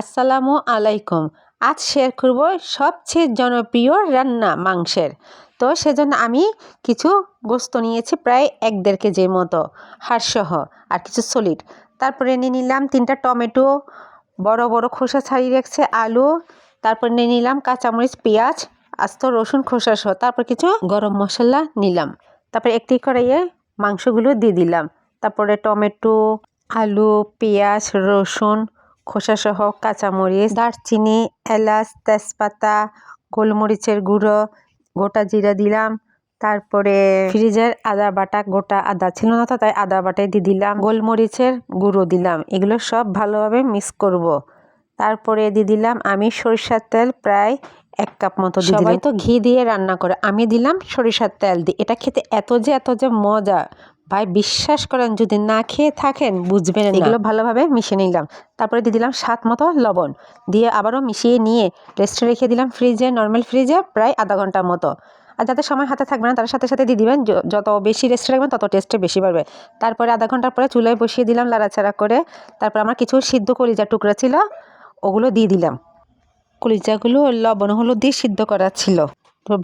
আসসালামু আলাইকুম। আজ শেয়ার করব সবচেয়ে জনপ্রিয় রান্না মাংসের। তো সেজন্য আমি কিছু গোস্ত নিয়েছি প্রায় এক দেড় কেজির মতো, হাড়সহ, আর কিছু সলিড। তারপরে নিয়ে নিলাম তিনটা টমেটো, বড় বড় খোসা ছাড়িয়ে রেখেছে আলু। তারপর নিয়ে নিলাম কাঁচামরিচ, পেঁয়াজ, আস্ত রসুন, খোসা সহ। তারপর কিছু গরম মশলা নিলাম। তারপর একটি কড়াইয়ে মাংসগুলো দিয়ে দিলাম। তারপরে টমেটো, আলু, পেঁয়াজ, রসুন খোসাসহ কাঁচামরিচ, দারচিনি, এলাচ, তেজপাতা, গোলমরিচের গুঁড়ো, গোটা জিরা দিলাম। তারপরে ফ্রিজের আদা বাটা, গোটা আদা ছিল না তো, তাই আদা বাটাই দিয়ে দিলাম। গোলমরিচের গুঁড়ো দিলাম। এগুলো সব ভালোভাবে মিক্স করব। তারপরে দিয়ে দিলাম আমি সরিষার তেল প্রায় এক কাপ মতো সবাই তো ঘি দিয়ে রান্না করে, আমি দিলাম সরিষার তেল দিয়ে। এটা খেতে এত যে এত যে মজা। ভাই, বিশ্বাস করেন, যদি না খেয়ে থাকেন, বুঝবেন এগুলো ভালোভাবে মিশিয়ে নিলাম। তারপরে দিয়ে দিলাম স্বাদ মতো লবণ। দিয়ে আবারও মিশিয়ে নিয়ে রেস্টে রেখে দিলাম ফ্রিজে নর্মাল ফ্রিজে প্রায় আধা ঘণ্টার মতো। আর যাদের সময় হাতে থাকবে না, তার সাথে সাথে দিয়ে দিবেন যত বেশি রেস্টে রাখবেন, তত টেস্টে বেশি বাড়বে। তারপরে আধা ঘণ্টার পরে চুলায় বসিয়ে দিলাম লাড়াচাড়া করে। তারপর আমার কিছু সিদ্ধ কলিজা টুকরা ছিল, ওগুলো দিয়ে দিলাম। কলিজাগুলো লবণ হলুদ দিয়ে সিদ্ধ করা ছিল।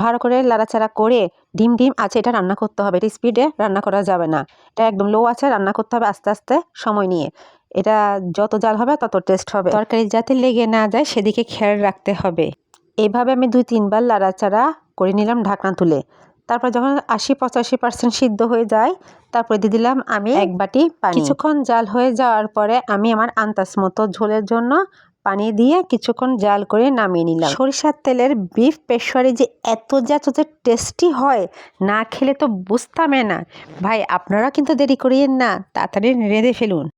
ভালো করে লাড়াচাড়া করে ডিম ডিম আছে এটা রান্না করতে হবে এটা স্পিডে রান্না করা যাবে না। এটা একদম লো আছে রান্না করতে হবে আস্তে আস্তে সময় নিয়ে। এটা যত জাল হবে তত টেস্ট হবে। তরকারি যাতে লেগে না যায় সেদিকে খেয়াল রাখতে হবে। এইভাবে আমি দুই তিনবার লাড়াচাড়া করে নিলাম ঢাকনা তুলে। তারপর যখন আশি পঁচাশি পার্সেন্ট সিদ্ধ হয়ে যায় তারপরে দিয়ে দিলাম আমি এক বাটি পানি। কিছুক্ষণ জাল হয়ে যাওয়ার পরে আমি আমার আন্তাস মতো ঝোলের জন্য পানি দিয়ে কিছুক্ষণ জাল করে নামিয়ে নিলাম। সরিষার তেলের বিফ পেশোয়ারি যে এত যা এত টেস্টি হয়, না খেলে তো বুঝতামে না। ভাই, আপনারা কিন্তু দেরি করিয়েন না, তাড়াতাড়ি রেঁধে ফেলুন।